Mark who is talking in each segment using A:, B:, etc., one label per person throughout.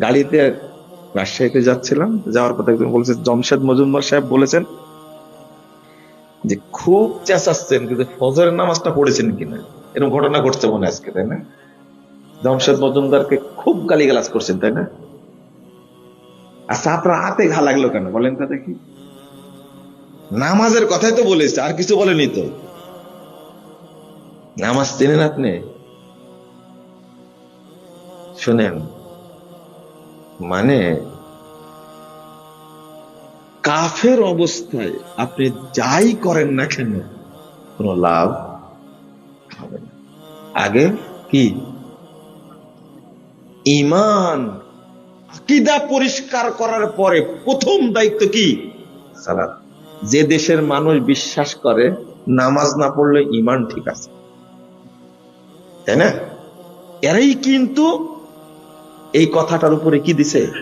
A: গাড়িতে রাজশাহীতে যাচ্ছিলাম। যাওয়ার পথে একজন বলেছে, জমশেদ মজুমদার সাহেব বলেছেন যে, খুব চেঁচাচ্ছেন, কিন্তু ফজরের নামাজটা পড়েছেন কিনা? এরকম ঘটনা ঘটছে মনে আজকে, তাই না? জমশেদ মজুমদারকে খুব গালিগালাজ করছেন, তাই না? আচ্ছা আপনার হাতে ঘা লাগল কেন? বলেন দেখি। নামাজের কথাই তো বলেছে, আর কিছু বলেনি তো। নামাজ চেনেন আপনি? শোনেন মানে? কাফের অবস্থায় আপনি যাই করেন না কেন, কোন লাভ হবে না। আগে কি? ইমান আকিদা পরিষ্কার করার পরে প্রথম দায়িত্ব কি? সালাত। যে দেশের মানুষ বিশ্বাস করে, নামাজ না পড়লে ইমান ঠিক আছে। তাই না? এরাই কিন্তু এই কথাটার উপরে কি দিছে?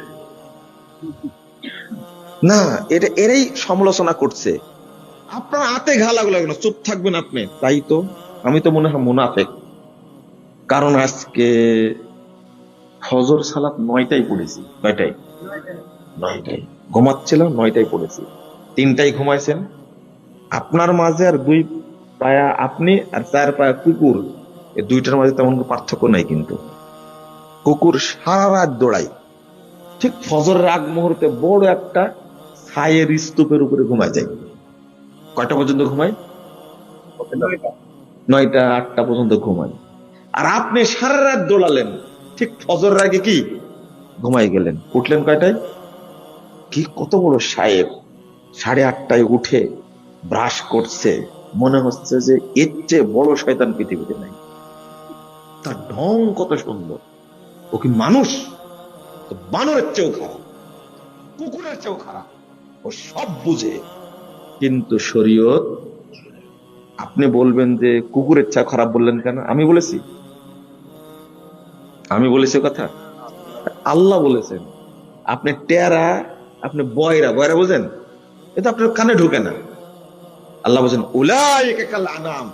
A: না, এটা এরাই সমালোচনা করছে। আপনার হাতে ঘা লাগল কেন? চুপ থাকবেন আপনি। তাই তো, আমি তো মনে হয় মুনাফেক। কারণ আজকে ফজর সালাত নয়টাই পড়েছি। কয়টাই নয়টাই ঘুমাচ্ছিলাম নয়টাই পড়েছি। তিনটাই ঘুমাইছেন। আপনার মাঝে আর দুই পায়া আপনি আর চার পায়া কুকুর। এই দুইটার মাঝে তেমন পার্থক্য নাই কিন্তু। কুকুর সারা রাত দৌড়ায়। ঠিক ফজরের আগ মুহূর্তে বড় একটা ছায়ের স্তূপের উপরে ঘুমায় যায়। কয়টা পর্যন্ত ঘুমায়? নয়টা, আটটা পর্যন্ত ঘুমায়। আর আপনি সারা রাত দৌড়ালেন, ঠিক ফজরের আগে কি? ঘুমাই গেলেন। উঠলেন কয়টায়? কি কত বড় সাহেব। সাড়ে আটটায় উঠে ব্রাশ করছে। মনে হচ্ছে যে এর চেয়ে বড় শয়তান পৃথিবীতে নাই। তার ঢং কত সুন্দর। ও কি মানুষ? বানরের চেয়েও খারাপ, কুকুরের চেয়েও খারাপ। ও সব বুঝে। কিন্তু শরীয়ত, আপনি বলবেন যে কুকুরের চেয়ে খারাপ বললেন কেন? আমি বলেছি। আমি বলেছি কথা। আল্লাহ বলেছেন, আপনি টেরা, আপনি বয়রা বয়রা বোঝেন? এটা আপনার কানে ঢুকে না। আল্লাহ বলছেন, উলাইকা কাল আনাম,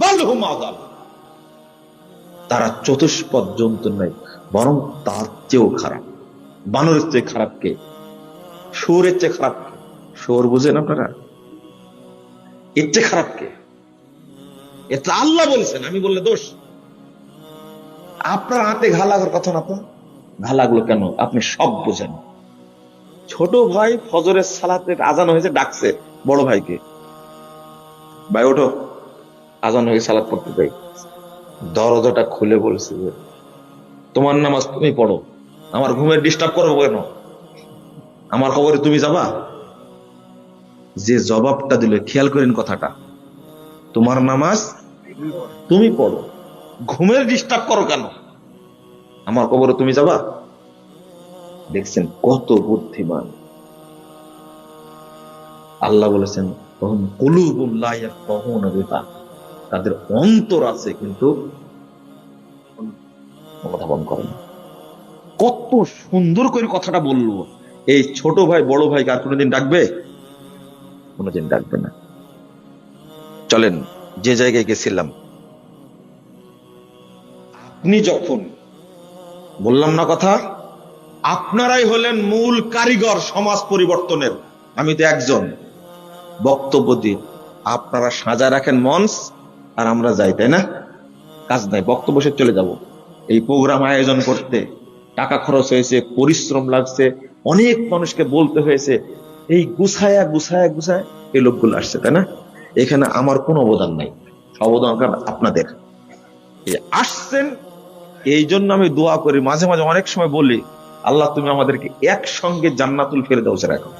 A: বাল হুম আদাল। তারা চতুষ্পদ জন্তু নাই বরং তার চেয়েও খারাপ। বানরের চেয়ে খারাপ কে? শুয়োরের চেয়ে খারাপ কে? শুয়োর বুঝেন আপনারা? এর চেয়ে খারাপ কে? এটা আল্লাহ বলছেন, আমি বললে দোষ। আপনার হাতে ঘা লাগার কথা না তো? ঘা লাগল কেন? আপনি সব বোঝেন। ছোট ভাই ফজরের সালাতে আজান হয়েছে, ডাকছে বড় ভাইকে। ভাই, ওঠো। আজান হয়ে সালাত পড়তে যাই। দরজাটা খুলে বলছে যে, তোমার নামাজ তুমি পড়ো। আমার ঘুমের ডিস্টার্ব করব কেন? আমার খবরে তুমি যাবা? যে জবাবটা দিল, খেয়াল করেন কথাটা। তোমার নামাজ তুমি পড়ো। ঘুমের ডিস্টার্ব করো কেন? আমার কবরে তুমি যাবা? দেখছেন কত বুদ্ধিমান। আল্লাহ বলেছেন তাদের অন্তর আছে, কিন্তু অনুধাবন করে না। কত সুন্দর করে কথাটা বলল। এই ছোট ভাই, বড় ভাইকে আর কোনোদিন ডাকবে? কোনোদিন ডাকবে না। চলেন, যে জায়গায় গেছিলাম। আপনি যখন বললাম না কথা, আপনারাই হলেন মূল কারিগর সমাজ পরিবর্তনের। আমি তো একজন। বক্তব্য দিই আপনারা সাজা রাখেন মঞ্চ। আর আমরা যাই তাই না? কাজ নাই বক্তব্য সে চলে যাব। এই প্রোগ্রাম আয়োজন করতে টাকা খরচ হয়েছে পরিশ্রম লাগছে অনেক মানুষকে বলতে হয়েছে এই গুছায়া গুছায়া গুছায় এই লোকগুলো আসছে তাই না? এখানে আমার কোনো অবদান নাই। অবদান আপনাদের। আসছেন এই জন্য আমি দোয়া করি মাঝে মাঝে অনেক সময় বলি আল্লাহ তুমি আমাদেরকে একসঙ্গে জান্নাতুল ফেরে দাও রাখো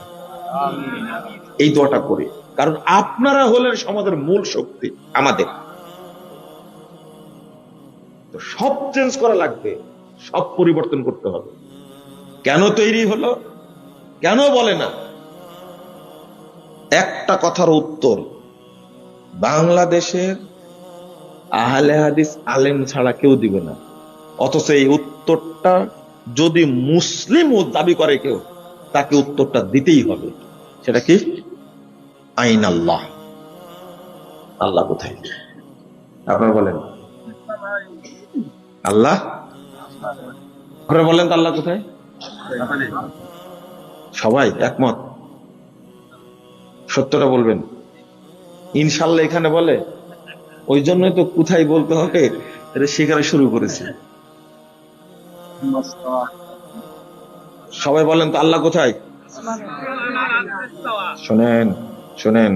A: এই দোয়াটা করি। কারণ আপনারা হলেন সমাজের মূল শক্তি আমাদের। তো সব চেঞ্জ করা লাগবে, সব পরিবর্তন করতে হবে। কেন তৈরি হলো? কেন বলে না? একটা কথার উত্তর, বাংলাদেশের আহলে হাদিস আলেম ছাড়া কেউ দিবে না। অথচ এই উত্তরটা যদি মুসলিম দাবি করে কেউ, তাকে উত্তরটা দিতেই হবে। সেটা কি? আইন আল্লাহ। আল্লাহ কোথায়? আপনারা বলেন। আল্লাহ? আপনারা বলেন তো আল্লাহ কোথায়? সবাই একমত। সত্যটা বলবেন। ইনশাল্লাহ এখানে বলে ওই জন্যই তো কোথায় বলতে হবে এটা শেখানো শুরু করেছে। সবাই বলেন তো আল্লাহ কোথায়? শোনেন শোনেন।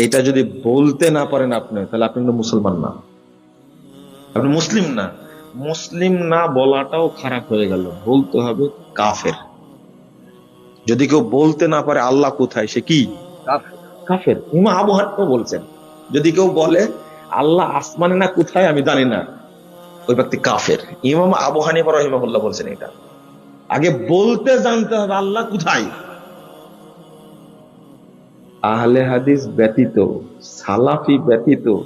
A: এইটা যদি বলতে না পারেন আপনি তাহলে আপনি মুসলমান না। আপনি মুসলিম না। মুসলিম না বলাটাও খারাপ হয়ে গেল। বলতে হবে কাফের। যদি কেউ বলতে না পারে আল্লাহ কোথায়, সে কি? কাফের। ইমা আবহাওয়া তো বলছেন, যদি কেউ বলে আল্লাহ আসমানে না কোথায়, আমি জানি না। ওই ব্যক্তি কাফের। ইমাম আবু হানিফা রহিমাহুল্লাহ বলছেন এটা। আগে বলতে জানতে হবে আল্লাহ কোথায়। আহলে হাদিস ব্যতীত, সালাফি ব্যতীত,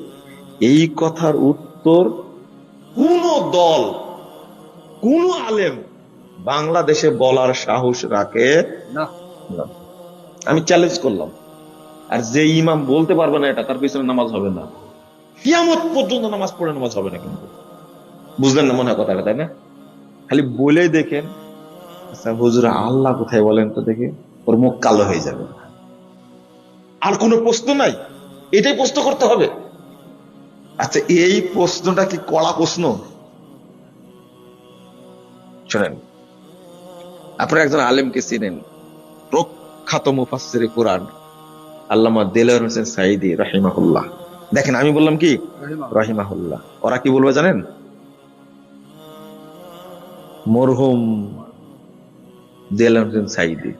A: এই কথার উত্তর দল। কোন আলেম বাংলাদেশে বলার সাহস রাখে?
B: না।
A: আমি চ্যালেঞ্জ করলাম। আর যে ইমাম বলতে পারবে না এটা তার পিছনে নামাজ হবে না। কিয়ামত পর্যন্ত নামাজ পড়ে নামাজ হবে না কিন্তু। বুঝলেন না মনে হয় কথাটা তাই না? খালি বলেই দেখেন। আচ্ছা হুজুর আল্লাহ কোথায় বলেন তো দেখে। ওর মুখ কালো হয়ে যাবে। আর কোনো প্রশ্ন নাই? এটাই প্রশ্ন করতে হবে। আচ্ছা এই প্রশ্নটা কি কড়া প্রশ্ন? শোনেন, আপনারা একজন আলেমকে চিনেন। প্রখ্যাত মুফাসসির কোরআন আল্লামা দেলার হোসেন সাইদি রাহিমাহুল্লাহ। দেখেন, আমি বললাম কি? রাহিমাহুল্লাহ। ওরা কি বলবে জানেন? মরহুম দেলার হোসেন সাইদি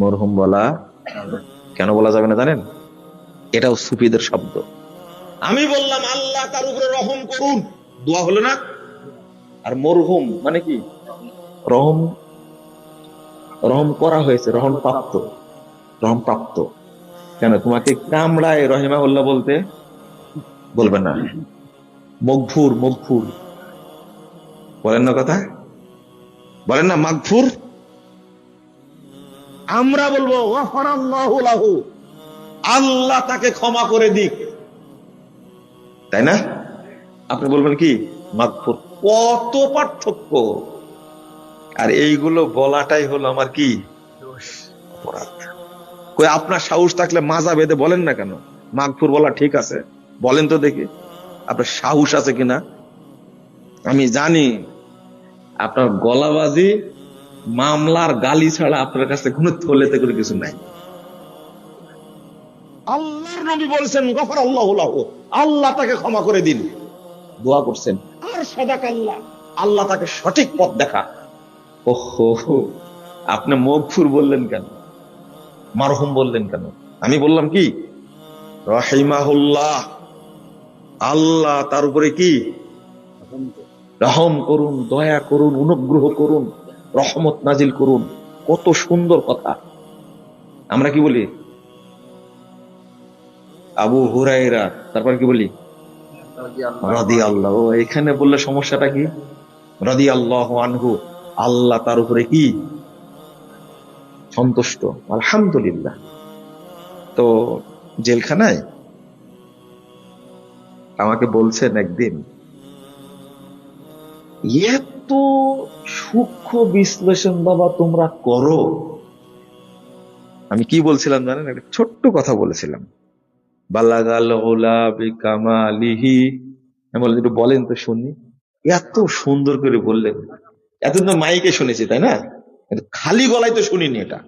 A: মরহুম বলা কেন বলা যাবে না জানেন? এটাও সুফিদের শব্দ। আমি বললাম, আল্লাহ তার উপরে রহম করুন। দোয়া হলো না? আর মরহুম মানে কি? রহম রহম করা হয়েছে, রহম প্রাপ্ত রহম প্রাপ্ত। কেন? তোমাকে কামড়ায় রহিমাউল্লাহ বলতে বলবেন না। মগফুর মগফুর। বলেন না কথা? বলেন না, মাগফুর? আমরা বলব আল্লাহ তাকে ক্ষমা করে দিক। তাই না? আপনি বলবেন কি? মাগফুর। কত পার্থক্য। আর এইগুলো বলাটাই হলো আমার কি? অপরাধ। কই আপনার সাহস থাকলে মাজা বেঁধে বলেন না কেন? মাগফুর বলা ঠিক আছে। বলেন তো দেখি আপনার সাহস আছে কিনা? আমি জানি আপনার গলাবাজি মামলার গালি ছাড়া আপনার কাছে কোনো থলেতে করে কিছু নাই। আল্লাহর নবী বলছেন গফর আল্লাহ আল্লাহ তাকে ক্ষমা করে দিন। দোয়া করছেন। আর সদাক আল্লাহ আল্লাহ তাকে সঠিক পথ দেখা। ওহো আপনি মগফুর বললেন কেন? মারহুম বললেন কেন? আমি বললাম কি? রহিমাহুল্লাহ, আল্লাহ তার উপরে কি? রহম করুন, দয়া করুন, অনুগ্রহ করুন, রহমত নাজিল করুন। কত সুন্দর কথা। আমরা কি বলি? আবু হুরাইরা তারপর কি বলি? রাদি আল্লাহ এখানে বললে সমস্যাটা কি? রাদি আল্লাহ আনহু আল্লাহ তার উপরে কি? সন্তুষ্ট। আলহামদুলিল্লাহ। তো জেলখানায় আমাকে বলছেন একদিন, এত সূক্ষ্ম বিশ্লেষণ বাবা তোমরা করো। আমি কি বলছিলাম জানেন? একটা ছোট্ট কথা বলেছিলাম। বালাগাল ওলা বিকামালিহি আমি একটু বলেন তো শুনি। এত সুন্দর করে বললেন। এতদিন তো মাইকে শুনেছি তাই না? খালি গলায় তো শুনিনি এটা।